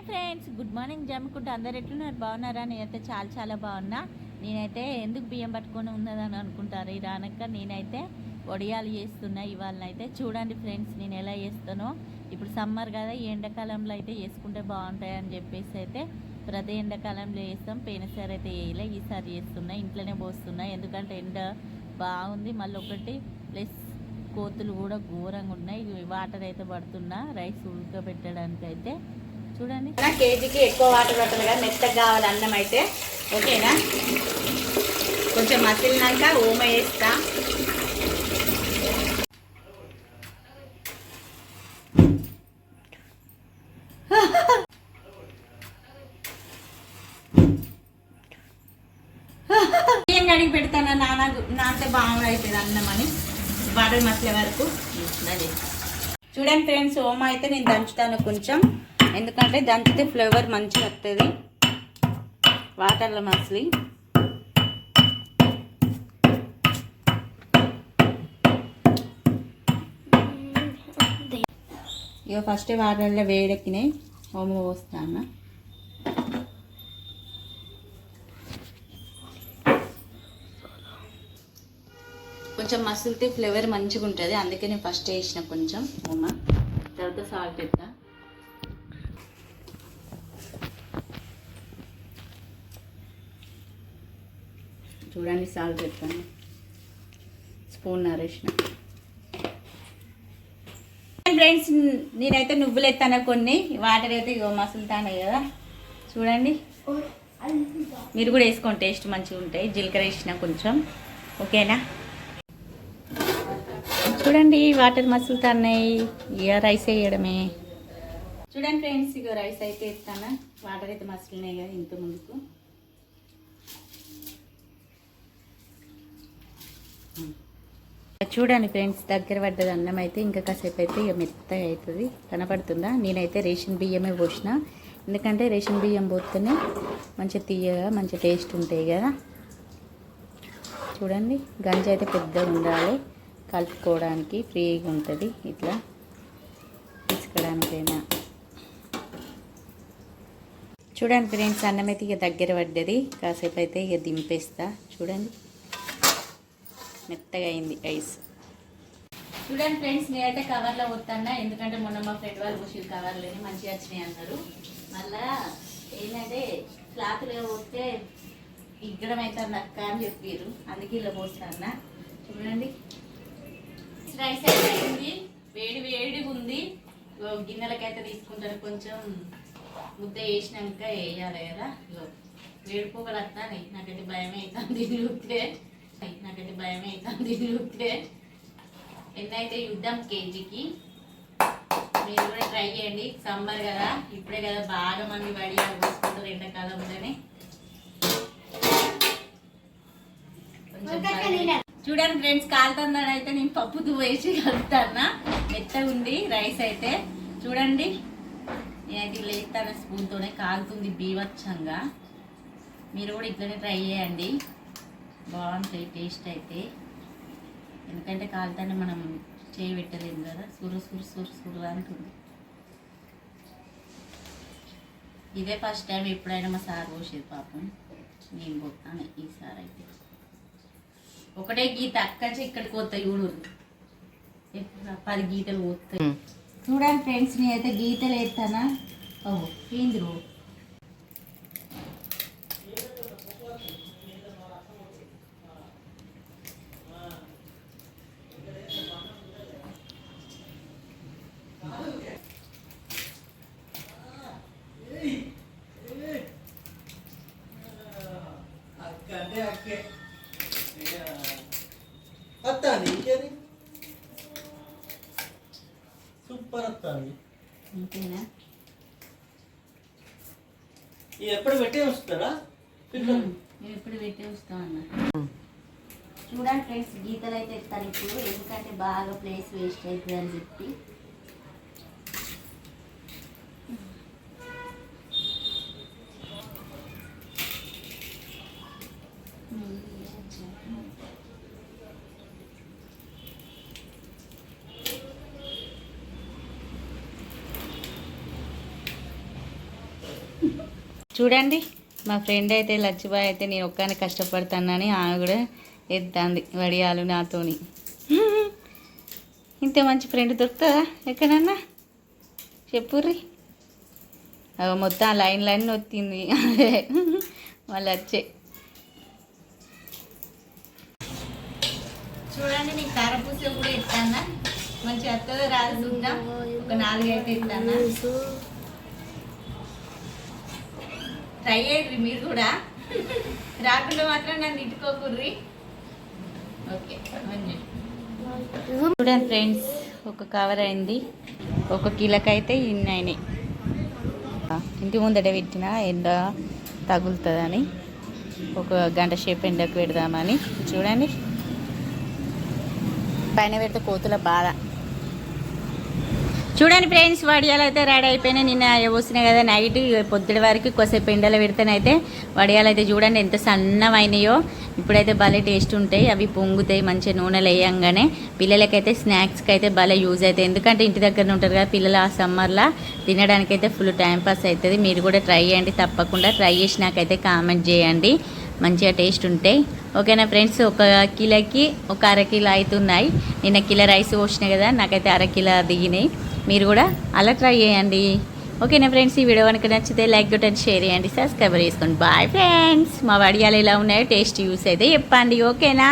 Hi friends good morning జమ్ముకుంటూ. అందరు ఎట్లున్నారు? బాగున్నారా? నేనైతే చాలా చాలా బాగున్నా. నేనైతే ఎందుకు బియ్యం పట్టుకొని ఉన్నదని అనుకుంటారు? ఈ రానక్క నేనైతే వడియాలు చేస్తున్నా. ఇవాళ అయితే చూడండి ఫ్రెండ్స్ నేను ఎలా చేస్తానో. ఇప్పుడు సమ్మర్ కదా ఈ ఎండాకాలంలో అయితే చేసుకుంటే బాగుంటాయి అని చెప్పేసి అయితే ప్రతి ఎండాకాలంలో చేస్తాం. పోయినసారి అయితే వేయలే ఈసారి చేస్తున్నా. ఇంట్లోనే పోస్తున్నా. ఎందుకంటే ఎండ బాగుంది. మళ్ళీ ఒకటి ప్లస్ కోతులు కూడా ఘోరంగా ఉన్నాయి. ఇవి వాటర్ అయితే పడుతున్నా. రైస్ ఉడకబెట్టడానికి అయితే చూడండి. నా కేజీకి ఎక్కువ వాటర్ పట్టాలి కదా మెత్తగా కావాలి అన్నం అయితే. ఓకేనా? కొంచెం మసిలినాక ఓమ వేస్తా ఏం కడిగి పెడతాను నాన్న? నాకే బాగా అవుతుంది అన్నం అని. వాటర్ మసలే వరకు. అది చూడండి ఫ్రెండ్స్ ఓమ అయితే నేను దంచుతాను కొంచెం. ఎందుకంటే దంచితే ఫ్లేవర్ మంచిగా వస్తుంది వాటర్లో మసిలి. ఇక ఫస్ట్ వాటర్లో వేడెక్కినాయి. ఓమ పోస్తాను కొంచెం మసిలితే ఫ్లేవర్ మంచిగా ఉంటుంది అందుకే నేను ఫస్ట్ వేసిన కొంచెం ఓమ. తర్వాత సాల్ట్ పెడతా చూడండి సాల్ట్ చెప్తాను స్పూన్ నరేసిన ఫ్రెండ్స్ నేనైతే నువ్వులు ఎత్తాను కొన్ని వాటర్ అయితే ఇగో మసులుతాను కదా. చూడండి. మీరు కూడా వేసుకోండి టేస్ట్ మంచిగా ఉంటాయి. జీలకర్ర వేసిన కొంచెం. ఓకేనా? చూడండి వాటర్ మసులుతున్నాయి ఇక రైస్ వేయడమే. చూడండి ఫ్రెండ్స్ ఇక రైస్ అయితే ఇస్తాను వాటర్ అయితే మసులున్నాయి కదా ఇంత ముందుకు. చూడండి ఫ్రెండ్స్ దగ్గర పడ్డది అన్నం అయితే ఇంకా కాసేపు అయితే ఇక మెత్తగా అవుతుంది. కనపడుతుందా? నేనైతే రేషన్ బియ్యమే పోసిన. ఎందుకంటే రేషన్ బియ్యం పోతేనే మంచిగా తీయగా మంచి టేస్ట్ ఉంటాయి కదా. చూడండి గంజి అయితే పెద్దగా ఉండాలి. కలుపుకోవడానికి ఫ్రీగా ఉంటుంది ఇట్లా. తీసుకోవడానికైనా చూడండి ఫ్రెండ్స్ అన్నం అయితే ఇక దగ్గర పడ్డది. కాసేపు అయితే ఇక దింపేస్తా. చూడండి. మెత్తగా అయింది రైస్ చూడండి ఫ్రెండ్స్ నేనైతే కవర్లో పోతానా ఎందుకంటే మొన్న మా ఫ్రెండ్ వాళ్ళు కవర్ లేని మంచిగా వచ్చినాయి అన్నారు. మళ్ళా ఏంటంటే క్లాత్లో పోతే ఇగ్గడం అయితే అక్క అని చెప్పారు అందుకే ఇలా పోస్తానా చూడండి. రైస్ అయితే అయింది. వేడి వేడిగా ఉంది. గిన్నెలకైతే తీసుకుంటారు. కొంచెం ముద్ద వేసినాక వేయాలి కదా. ఇగో వేడిపోగలు నాకైతే భయం అవుతుంది తిరుగుతే నాకైతే భయం అవుతుంది చూస్తే. ఎన్నైతే యుద్ధం కేజీకి మీరు కూడా ట్రై చేయండి. సమ్మర్ కదా ఇప్పుడే కదా బాగా మంది వడియాలు పోసుకుంటారు ఎండాకాలంలోనే భయం. చూడండి ఫ్రెండ్స్ కాలుతుందని అయితే నేను పప్పు వేసి కలుపుతానా మెత్తగా ఉంది రైస్ అయితే. చూడండి. నేనైతే ఇలా ఇస్తాను స్పూన్తోనే. కాలుతుంది బీవచ్చంగా మీరు కూడా ఇట్లనే ట్రై చేయండి. బాగుంటాయి టేస్ట్ అయితే. ఎందుకంటే కాలుతానే మనం చేయి పెట్టలేము కదా. సురు సురు సురు సురు అంటుంది. ఇదే ఫస్ట్ టైం ఎప్పుడైనా మా సార్ పోసేది పాపం. నేను పోతాను ఈసారి అయితే. ఒకటే గీత అక్కడి ఇక్కడికి పోతాయి చూడు. పది గీతలు పోతాయి. చూడండి ఫ్రెండ్స్ నేనైతే గీతలు వేస్తానా? ఓ ఏంది వస్తాను ఇంకేది? సూపర్ వస్తాను అంతేనా ఇది ఎప్పుడు పెట్టే వస్తారా ఎప్పుడు పెట్టి వస్తామన్నా చూడండి ఫ్రెండ్స్ గీతలు అయితే ఎత్తాను ఇప్పుడు. ఎందుకంటే బాగా ప్లేస్ వేస్ట్ అవుతుంది అని చెప్పి. చూడండి మా ఫ్రెండ్ అయితే లచ్చిబాయ్ అయితే నేను ఒక్కనే కష్టపడతానని ఆమె కూడా ఎత్తాంది వడియాలు నాతోని. ఇంత మంచి ఫ్రెండ్ దొరుకుతుందా ఎక్కడన్నా? చెప్పుర్రి. మొత్తం ఆ లైన్ లైన్ నొత్తింది మళ్ళీ వచ్చే చూడండి నీకు కారపూస కూడా ఇస్తానా మంచి అత్తదో రాదు ఒక నాలుగు ఇస్తానా ట్రై చేయండి మీరు కూడా. రాకుండా మాత్రం నన్ను ఇట్టుకోకుర్రి ఓకే చూడండి ఫ్రెండ్స్ ఒక కవర్ అయింది. ఒక కిలోకి అయితే ఇన్ని అయినాయి. ఇంటి ముందట పెట్టిన ఎండ తగులుతుందని ఒక గంట సేపు ఎండకు పెడదామని. చూడండి. పైన పెడితే కోతుల బాధ. చూడండి ఫ్రెండ్స్ వడియాలు అయితే రెడీ అయిపోయినాయి. నిన్న పోసినాయి కదా నైట్ పొద్దుడి వరకు కొసేపు ఎండలో పెడితేనైతే వడియాలు అయితే చూడండి ఎంత సన్నమైనయో ఇప్పుడైతే భలే టేస్ట్ ఉంటాయి. అవి పొంగుతాయి మంచిగా నూనెలు వేయంగానే పిల్లలకైతే స్నాక్స్కి అయితే భలే యూజ్ అవుతాయి. ఎందుకంటే ఇంటి దగ్గర ఉంటారు కదా పిల్లలు ఆ సమ్మర్లో తినడానికి అయితే ఫుల్ టైం పాస్ అవుతుంది. మీరు కూడా ట్రై చేయండి తప్పకుండా ట్రై చేసినాకైతే కామెంట్ చేయండి. మంచిగా టేస్ట్ ఉంటాయి. ఓకేనా ఫ్రెండ్స్ ఒక కిలోకి ఒక అర కిలో అవుతున్నాయి. నిన్న కిలో రైస్ పోసినాయి కదా నాకైతే అర కిలో దిగినాయి. మీరు కూడా అలా ట్రై చేయండి. ఓకేనా ఫ్రెండ్స్? ఈ వీడియో కనుక నచ్చితే లైక్ కొట్టండి షేర్ చేయండి సబ్స్క్రైబర్ చేసుకోండి. Bye friends. మా వడియాలు ఎలా ఉన్నాయో టేస్ట్ యూస్ అయితే చెప్పండి. ఓకేనా?